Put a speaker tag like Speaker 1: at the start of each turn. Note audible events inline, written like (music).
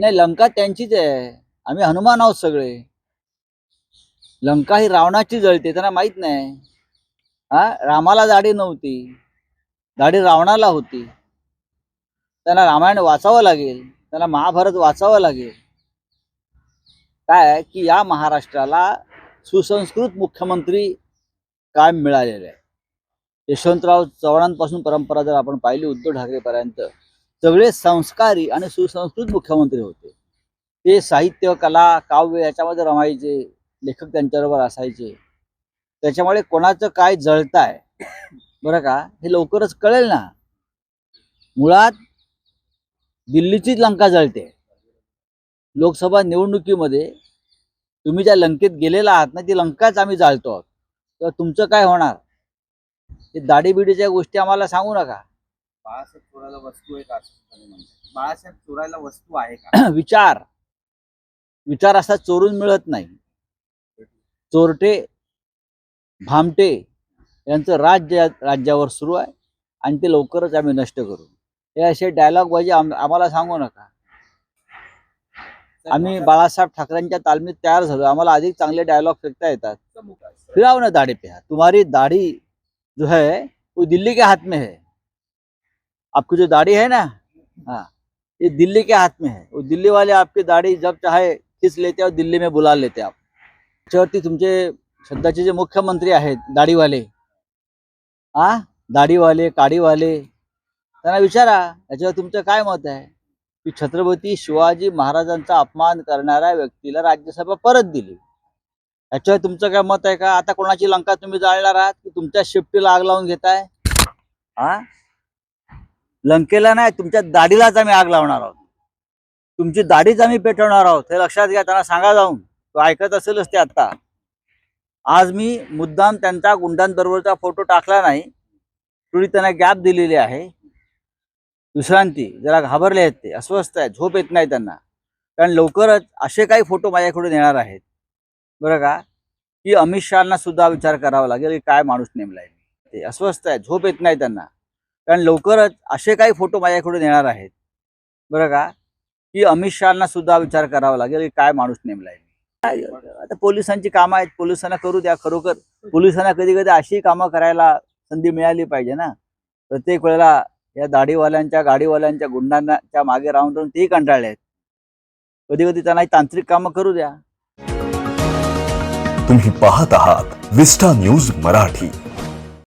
Speaker 1: नाही लंका त्यांचीच आहे. आम्ही हनुमान आहोत सगळे. लंका ही रावणाची जळते त्यांना माहीत नाही. हा रामाला दाढी नव्हती. दाढी रावणाला होती. त्यांना रामायण वाचावं लागेल. त्यांना महाभारत वाचावं लागेल. काय? आहे की या महाराष्ट्राला सुसंस्कृत मुख्यमंत्री कायम मिळालेले? आहे यशवंतराव चव्हाणांपासून परंपरा जर आपण पाहिली उद्धव ठाकरेपर्यंत सगळे संस्कारी आणि सुसंस्कृत मुख्यमंत्री होते. ते साहित्य कला काव्य याच्यामध्ये रमायचे लेखक त्यांच्याबरोबर असायचे. त्याच्यामुळे कोणाचं काय जळताय बरं का हे लवकरच कळेल ना. मुळात दिल्लीचीच लंका जळते. लोकसभा निवडणुकीमध्ये तुम्ही ज्या लंकेत गेलेला आहात ना ती लंकाच आम्ही जाळतो आहोत. तर तुमचं काय होणार? ते दाढीबिडीच्या गोष्टी आम्हाला सांगू नका.
Speaker 2: बाळासाहेब चोरायला वस्तू आहे का असं. बाळासाहेब चोरायला वस्तू आहे का? (clears throat)
Speaker 1: विचार. विचार असा चोरून मिळत नाही. चोरटे भामटे यांचं राज्य राज्यावर सुरू आहे आणि ते लवकरच आम्ही नष्ट करू. हे असे डायलॉग बाजी आम आम्हाला सांगू नका. आम्ही बाळासाहेब ठाकरेंच्या तालमीत तयार झालो. आम्हाला अधिक चांगले डायलॉग फेकता येतात. फिराओ ना दाढ़ी पे हाथ तुम्हारी दाढ़ी जो है वो दिल्ली के हाथ में है. आपकी जो दाढ़ी है ना हाँ ये दिल्ली के हाथ में है। वो दिल्ली वाले आपकी दाढ़ी जब चाहे खींच लेते और दिल्ली में बुला लेते आप। त्याच्यावरती तुमचे सध्याचे जे मुख्यमंत्री आहेत दाढीवाले हा दाढीवाले काडीवाले त्यांना विचारा याच्यावर तुमचं काय मत आहे? की छत्रपती शिवाजी महाराजांचा अपमान करणाऱ्या व्यक्तीला राज्यसभा परत दिली. याच्यावर तुमचं काय मत आहे का? आता कोणाची लंका तुम्ही जाळणार आहात? की तुमच्या शिफ्टीला आग लावून घेताय? हा? लंकेला नाही तुमच्या दाढीलाच आम्ही आग लावणार आहोत. तुमची दाढीच आम्ही पेटवणार आहोत हे लक्षात घ्या त्यांना सांगा जाऊन. तो ऐकत असेलच ते आता. आज मी मुद्दाम त्यांचा गुंडांबरोबरचा फोटो टाकला नाही थोडी त्यांना गॅप दिलेली आहे. विश्रांती जरा घाबरले आहेत ते अस्वस्थ आहेत झोप येत नाही त्यांना. कारण लवकरच असे काही फोटो माझ्याकडून येणार आहेत. बरं का? की अमित शहाना सुद्धा विचार करावा लागेल की काय माणूस नेमलाय. ते अस्वस्थ आहेत झोप येत नाही त्यांना. कारण लवकरच असे काही फोटो माझ्याकडून येणार आहेत. बरं का? की अमित शहाना सुद्धा विचार करावा लागेल की काय माणूस नेमलाय. आहे आता पोलिसांची कामं आहेत पोलिसांना करू द्या खरोखर. पोलिसांना कधी कधी अशी कामं करायला संधी मिळाली पाहिजे ना. प्रत्येक वेळेला या दाढीवाल्यांच्या गाडीवाल्यांच्या गुंडांच्या मागे राहून राहून तेही कंटाळले आहेत. कधी कधी त्यांना तांत्रिक कामं करू द्या.
Speaker 3: तुम्ही पाहत आहात विस्टा न्यूज मराठी.